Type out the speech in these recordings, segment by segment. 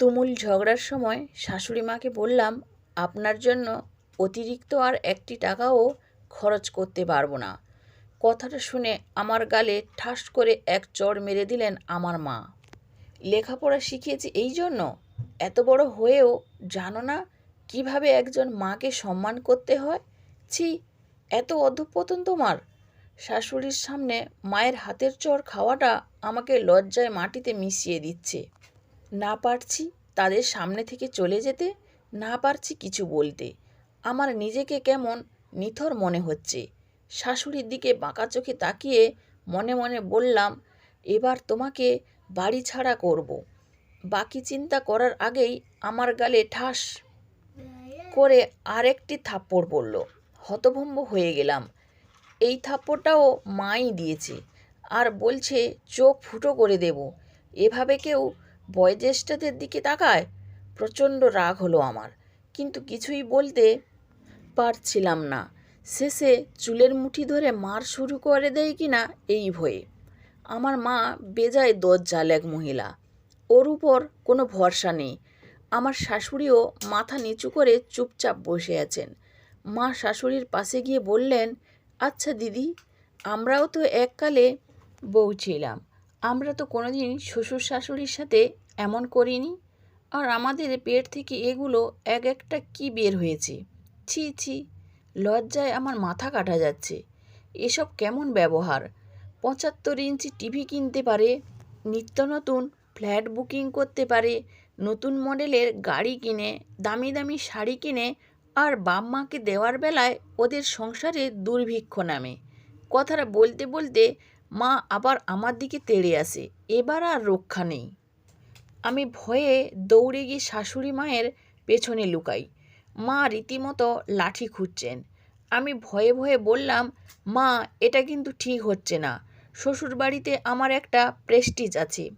তুমুল ঝগড়ার সময় শাশুড়ি মাকে বললাম, আপনার জন্য অতিরিক্ত আর একটি টাকাও খরচ করতে পারব না। কথাটা শুনে আমার গালে ঠাস করে এক চড় মেরে দিলেন আমার মা। লেখাপড়া শিখিয়েছি এই জন্য? এত বড় হয়েও জানো না কীভাবে একজন মাকে সম্মান করতে হয়? ছি, এত অধঃপতন তোমার। শাশুড়ির সামনে মায়ের হাতের চড় খাওয়াটা আমাকে লজ্জায় মাটিতে মিশিয়ে দিচ্ছে। না পারছি তাদের সামনে থেকে চলে যেতে, না পারছি কিছু বলতে। আমার নিজেকে কেমন নিথর মনে হচ্ছে। শাশুড়ির দিকে বাঁকা চোখে তাকিয়ে মনে মনে বললাম, এবার তোমাকে বাড়ি ছাড়া করব। বাকি চিন্তা করার আগেই আমার গালে ঠাস করে আরেকটি থাপ্পড় পড়ল। হতভম্ব হয়ে গেলাম। এই থাপ্পড়টাও মাই দিয়েছে। আর বলছে, চোখ ফুটো করে দেব। এভাবে কেউ বয়োজ্যেষ্ঠদের দিকে তাকায়, প্রচণ্ড রাগ হলো আমার। কিন্তু কিছুই বলতে পারছিলাম না। শেষে চুলের মুঠি ধরে মার শুরু করে দেয় কি না এই ভয়ে। আমার মা বেজায় দজ্জাল এক মহিলা। ওর উপর কোনো ভরসা নেই। আমার শাশুড়িও মাথা নিচু করে চুপচাপ বসে আছেন। মা শাশুড়ির পাশে গিয়ে বললেন আচ্ছা দিদি, আমরাও তো এককালে বউ ছিলাম। আমরা তো কোনোদিন শ্বশুর শাশুড়ির সাথে এমন করিনি। আর আমাদের পেট থেকে এগুলো এক একটা কি বের হয়েছে? ছি ছি, লজ্জায় আমার মাথা কাটা যাচ্ছে। এসব কেমন ব্যবহার? পঁচাত্তর ইঞ্চি টিভি কিনতে পারে, নিত্য নতুন ফ্ল্যাট বুকিং করতে পারে, নতুন মডেলের গাড়ি কিনে, দামি দামি শাড়ি কিনে, আর বাপ মাকে দেওয়ার বেলায় ওদের সংসারে দুর্ভিক্ষ নামে। কথাটা বলতে বলতে মা আবার আমার দিকে তেড়ে আসে। এবার আর রক্ষা নেই। আমি ভয়ে দৌড়ে গিয়ে শাশুড়ি মায়ের পেছনে লুকাই। মা রীতিমতো লাঠি খুঁজছেন। আমি ভয়ে ভয়ে বললাম, মা, এটা কিন্তু ঠিক হচ্ছে না। শ্বশুর বাড়িতে আমার একটা প্রেস্টিজ আছে।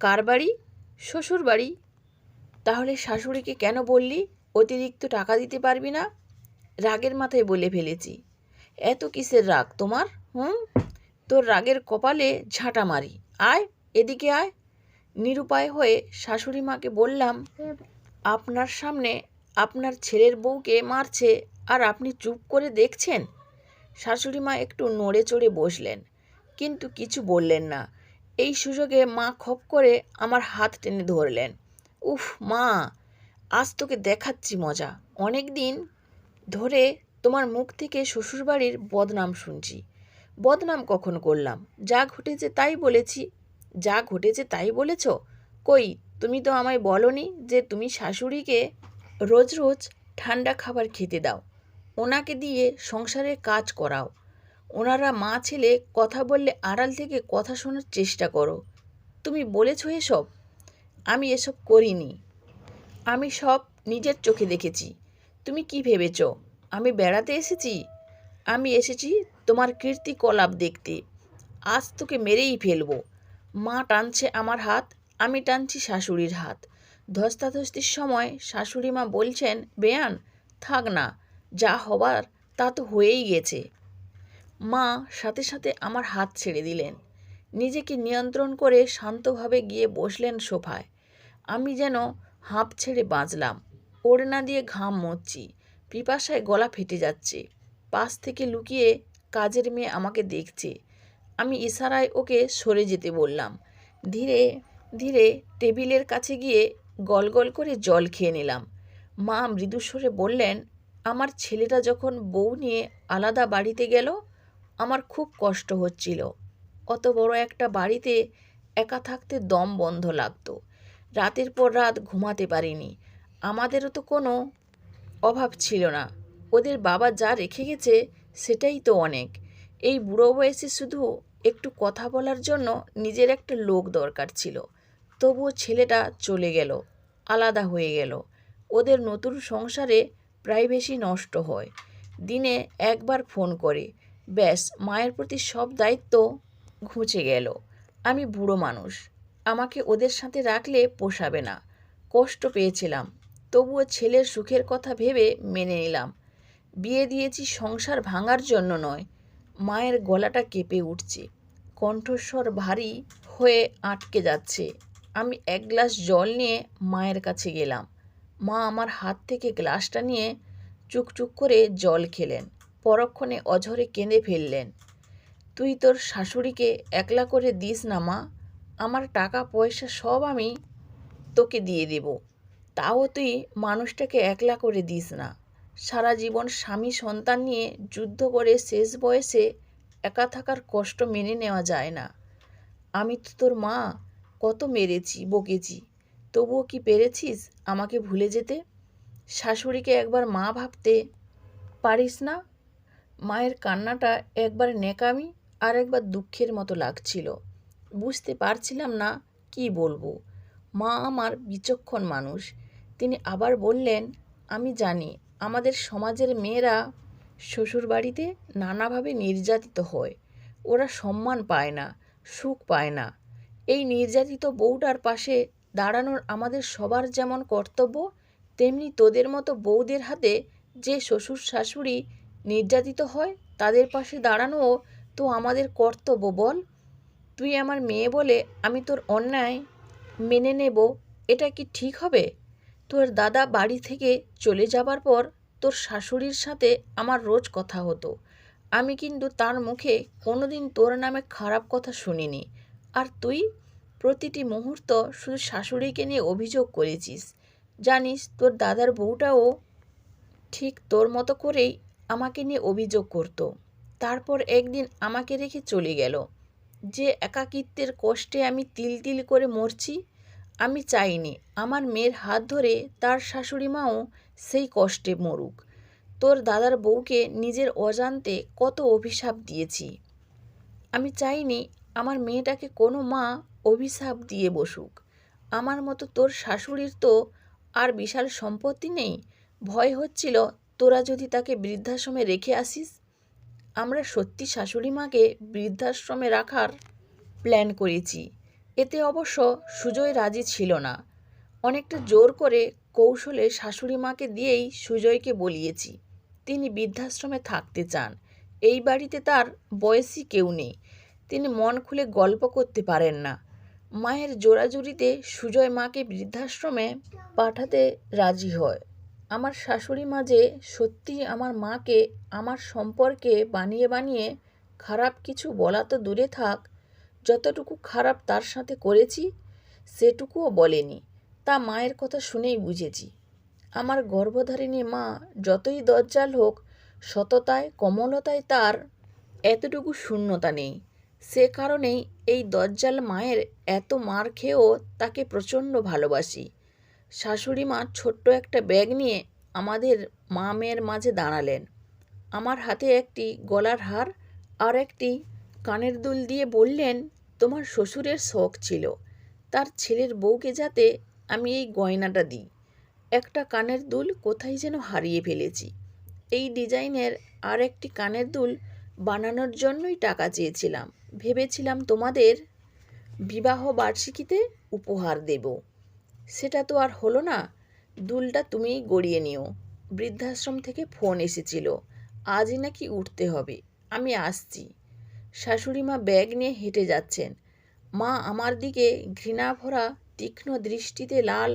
কার বাড়ি? শ্বশুর বাড়ি। তাহলে শাশুড়িকে কেন বললি? অতিরিক্ত টাকা দিতে পারবি না? রাগের মাথায় বলে ফেলেছি। এত কিসের রাগ তোমার, হুম? তোর রাগের কপালে ঝাঁটা মারি। আয়, এদিকে আয়। নিরুপায় হয়ে শাশুড়ি মাকে বললাম, আপনার সামনে আপনার ছেলের বউকে মারছে আর আপনি চুপ করে দেখছেন? শাশুড়ি মা একটু নড়ে চড়ে বসলেন, কিন্তু কিছু বললেন না। এই সুযোগে মা খপ করে আমার হাত টেনে ধরলেন। উফ মা, আজ তোকে দেখাচ্ছি মজা। অনেক দিন ধরে তোমার মুখ থেকে শ্বশুরবাড়ির বদনাম শুনছি। বদনাম কখন করলাম? যা ঘটেছে তাই বলেছি। যা ঘটেছে তাই বলেছ? কই, তুমি তো আমায় বলনি যে তুমি শাশুড়িকে রোজ রোজ ঠান্ডা খাবার খেতে দাও। ওনাকে দিয়ে সংসারের কাজ করাও। ওনারা মা ছেলে কথা বললে আড়াল থেকে কথা শোনার চেষ্টা করো। তুমি বলেছ এসব? আমি এসব করিনি। আমি সব নিজের চোখে দেখেছি। তুমি কি ভেবেছ? আমি বেড়াতে এসেছি? আমি এসেছি তোমার কীর্তিকলাপ দেখতে। আজ তোকে মেরেই ফেলব। মা টানছে আমার হাত, আমি টানছি শাশুড়ির হাত। ধস্তাধস্তির সময় শাশুড়ি মা বলছেন, বেয়ান, থাক না, যা হবার তা তো হয়েই গেছে। মা সাথে সাথে আমার হাত ছেড়ে দিলেন। নিজেকে নিয়ন্ত্রণ করে শান্তভাবে গিয়ে বসলেন সোফায়। আমি যেন হাঁপ ছেড়ে বাঁচলাম। ওড়না দিয়ে ঘাম মরছি। পিপাসায় গলা ফেটে যাচ্ছে। পাশ থেকে লুকিয়ে কাজের মেয়ে আমাকে দেখছে। আমি ইশারায় ওকে সরে যেতে বললাম। ধীরে ধীরে টেবিলের কাছে গিয়ে গল গল করে জল খেয়ে নিলাম। মা মৃদুস্বরে বললেন, আমার ছেলেটা যখন বউ নিয়ে আলাদা বাড়িতে গেল, আমার খুব কষ্ট হচ্ছিল। অত বড় একটা বাড়িতে একা থাকতে দম বন্ধ লাগতো। রাতের পর রাত ঘুমাতে পারিনি। আমাদেরও তো কোনো অভাব ছিল না। ওদের বাবা যা রেখে গেছে, সেটাই তো অনেক। এই বুড়ো বয়সে শুধু একটু কথা বলার জন্য নিজের একটা লোক দরকার ছিল। তবুও ছেলেটা চলে গেল, আলাদা হয়ে গেল। ওদের নতুন সংসারে প্রাইভেসি নষ্ট হয়। দিনে একবার ফোন করে, ব্যাস মায়ের প্রতি সব দায়িত্ব ঘুচে গেল। আমি বুড়ো মানুষ, আমাকে ওদের সাথে রাখলে পোষাবে না। কষ্ট পেয়েছিলাম, তবুও ছেলের সুখের কথা ভেবে মেনে নিলাম। বিয়ে দিয়েছি সংসার ভাঙার জন্য নয়। মায়ের গলাটা কেঁপে উঠছে। কণ্ঠস্বর ভারী হয়ে আটকে যাচ্ছে। আমি এক গ্লাস জল নিয়ে মায়ের কাছে গেলাম। মা আমার হাত থেকে গ্লাসটা নিয়ে চুকচুক করে জল খেলেন। পরক্ষণে অঝরে কেঁদে ফেললেন। তুই তোর শাশুড়িকে একলা করে দিস না মা। আমার টাকা পয়সা সব আমি তোকে দিয়ে দেব। তাও তুই মানুষটাকে একলা করে দিস না। সারা জীবন স্বামী সন্তান নিয়ে যুদ্ধ করে শেষ বয়সে একা থাকার কষ্ট মেনে নেওয়া যায় না। আমি তো তোর মা, কত মেরেছি, বকেছি। তবুও কি পেরেছিস আমাকে ভুলে যেতে? শাশুড়িকে একবার মা ভাবতে পারিস না? মায়ের কান্নাটা একবার নেকামি আর একবার দুঃখের মতো লাগছিল। বুঝতে পারছিলাম না কি বলব। মা আমার বিচক্ষণ মানুষ। তিনি আবার বললেন, আমি জানি আমাদের সমাজের মেয়েরা শ্বশুরবাড়িতে নানাভাবে নির্যাতিত হয়। ওরা সম্মান পায় না, সুখ পায় না। এই নির্যাতিত বউটার পাশে দাঁড়ানোর আমাদের সবার যেমন কর্তব্য, তেমনি তোদের মতো বউদের হাতে যে শ্বশুর শাশুড়ি নির্যাতিত হয়, তাদের পাশে দাঁড়ানোও তো আমাদের কর্তব্য বল। তুই আমার মেয়ে বলে আমি তোর অন্যায় মেনে নেব, এটা কি ঠিক হবে? তোর দাদা বাড়ি থেকে চলে যাবার পর তোর শাশুড়ির সাথে আমার রোজ কথা হতো। আমি কিন্তু তার মুখে কোনোদিন তোর নামে খারাপ কথা শুনিনি। আর তুই? প্রতিটি মুহূর্ত শুধু শাশুড়িকে নিয়ে অভিযোগ করেছিস। জানিস তোর দাদার বউটাও ঠিক তোর মতো করেই আমাকে নিয়ে অভিযোগ করতো। তারপর একদিন আমাকে রেখে চলে গেল। যে একাকিত্বের কষ্টে আমি তিল তিল করে মরছি আমি চাইনি। আমার মেয়ের হাত ধরে তার শাশুড়ি মাও সেই কষ্টে মরুক। তোর দাদার বউকে নিজের অজান্তে কত অভিশাপ দিয়েছি। আমি চাইনি আমার মেয়েটাকে কোনো মা অভিশাপ দিয়ে বসুক। আমার মতো তোর শাশুড়ির তো আর বিশাল সম্পত্তি নেই। ভয় হচ্ছিল তোরা যদি তাকে বৃদ্ধাশ্রমে রেখে আসিস। আমরা সত্যি শাশুড়ি মাকে বৃদ্ধাশ্রমে রাখার প্ল্যান করেছি। এতে অবশ্য সুজয় রাজি ছিল না। অনেকটা জোর করে কৌশলে শাশুড়ি মাকে দিয়েই সুজয়কে বলিয়েছি, তিনি বৃদ্ধাশ্রমে থাকতে চান। এই বাড়িতে তার বয়সী কেউ নেই, তিনি মন খুলে গল্প করতে পারেন না। মায়ের জোরাজুরিতে সুজয় মাকে বৃদ্ধাশ্রমে পাঠাতে রাজি হয়। আমার শাশুড়ি মা যে সত্যি আমার মাকে, আমার সম্পর্কে বানিয়ে বানিয়ে খারাপ কিছু বলা তো দূরে থাক যতটুকু খারাপ তার সাথে করেছি, সেটুকুও বলেনি। তা মায়ের কথা শুনেই বুঝেছি। আমার গর্ভধারিণী মা যতই দজ্জাল হোক, সততায়, কমলতায় তার এতটুকু শূন্যতা নেই। সে কারণেই এই দজ্জাল মায়ের এত মার খেয়েও তাকে প্রচণ্ড ভালোবাসি। শাশুড়ি মা ছোট্ট একটা ব্যাগ নিয়ে আমাদের মা মেয়ের মাঝে দাঁড়ালেন। আমার হাতে একটি গলার হার আর একটি কানের দুল দিয়ে বললেন, তোমার শ্বশুরের শখ ছিল। তার ছেলের বউকে যাতে আমি এই গয়নাটা দিই। একটা কানের দুল কোথায় যেন হারিয়ে ফেলেছি। এই ডিজাইনের আর একটি কানের দুল বানানোর জন্যই টাকা চেয়েছিলাম। ভেবেছিলাম তোমাদের বিবাহ বার্ষিকীতে উপহার দেব। সেটা তো আর হলো না। দুলটা তুমিই গড়িয়ে নিও। বৃদ্ধাশ্রম থেকে ফোন এসেছিল। আজই নাকি উঠতে হবে। আমি আসছি। শাশুড়ি মা ব্যাগ নিয়ে হেঁটে যাচ্ছেন। মা আমার দিকে ঘৃণা ভরা তীক্ষ্ণ দৃষ্টিতে লাল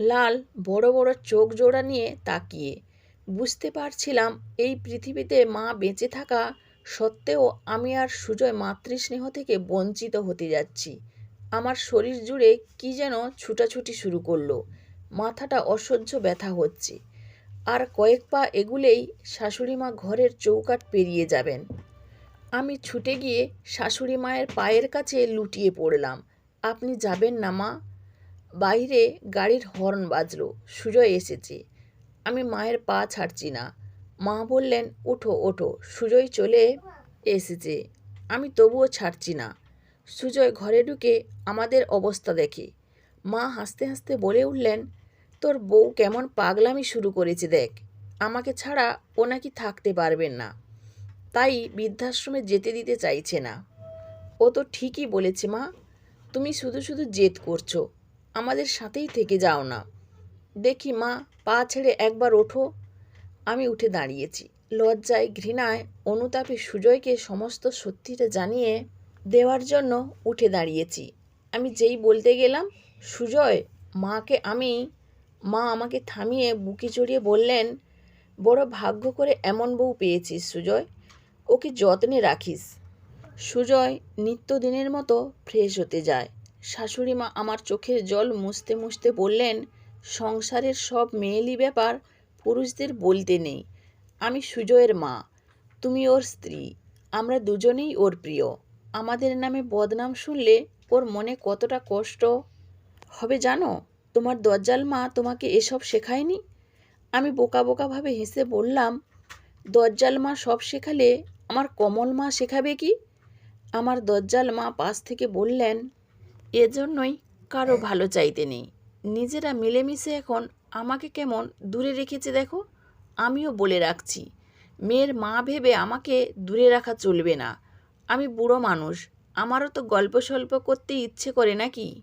লাল, বড় বড় চোখ জোড়া নিয়ে তাকিয়ে। বুঝতে পারছিলাম এই পৃথিবীতে মা বেঁচে থাকা সত্ত্বেও আমি আর সুজয় মাতৃস্নেহ থেকে বঞ্চিত হতে যাচ্ছি। আমার শরীর জুড়ে কি যেন ছুটাছুটি শুরু করল। মাথাটা অসহ্য ব্যথা হচ্ছে। আর কয়েক পা এগুলেই শাশুড়ি মা ঘরের চৌকাট পেরিয়ে যাবেন। আমি ছুটে গিয়ে শাশুড়ি মায়ের পায়ের কাছে লুটিয়ে পড়লাম। আপনি যাবেন না, মা? বাইরে গাড়ির হর্ন বাজলো, সুজয় এসেছে। আমি মায়ের পা ছাড়ছি না। মা বললেন, ওঠো ওঠো। সুজয় চলে এসেছে। আমি তবুও ছাড়ছি না। সুজয় ঘরে ঢুকে আমাদের অবস্থা দেখে। মা হাসতে হাসতে বলে উঠলেন, তোর বউ কেমন পাগলামি শুরু করেছে দেখ। আমাকে ছাড়া ও নাকি থাকতে পারবেন না। তাই বৃদ্ধাশ্রমে যেতে দিতে চাইছে না। ও তো ঠিকই বলেছে, মা। তুমি শুধু শুধু জেদ করছ। আমাদের সাথেই থেকে যাও না। দেখি, মা, পা ছেড়ে একবার ওঠো। আমি উঠে দাঁড়িয়েছি। লজ্জায়, ঘৃণায় অনুতাপে সুজয়কে সমস্ত সত্যিটা জানিয়ে দেওয়ার জন্য উঠে দাঁড়িয়েছি। আমি যেই বলতে গেলাম, সুজয়, মাকে আমি, মা আমাকে থামিয়ে বুকে জড়িয়ে বললেন, বড় ভাগ্য করে এমন বউ পেয়েছিস, সুজয়। ওকে যত্নে রাখিস। সুজয় নিত্যদিনের মতো ফ্রেশ হতে যায়। শাশুড়ি মা আমার চোখের জল মুছতে মুছতে বললেন, সংসারের সব মেয়েলি ব্যাপার পুরুষদের বলতে নেই। আমি সুজয়ের মা, তুমি ওর স্ত্রী, আমরা দুজনেই ওর প্রিয়। আমাদের নামে বদনাম শুনলে ওর মনে কতটা কষ্ট? হবে জানো, তোমার দজ্জাল মা তোমাকে এসব শেখায়নি? আমি বোকা বোকাভাবে হেসে বললাম, দজ্জাল মা সব শেখালে আমার কমল মা শেখাবে কি? আমার দজ্জাল মা পাশ থেকে বললেন এজন্যই কারও ভালো চাইতে নেই। নিজেরা মিলেমিশে এখন আমাকে কেমন দূরে রেখেছে দেখো, আমিও বলে রাখছি। মেয়ের মা ভেবে আমাকে দূরে রাখা চলবে না। আমি বুড়ো মানুষ, আমারও তো গল্প সল্প করতে ইচ্ছে করে নাকি?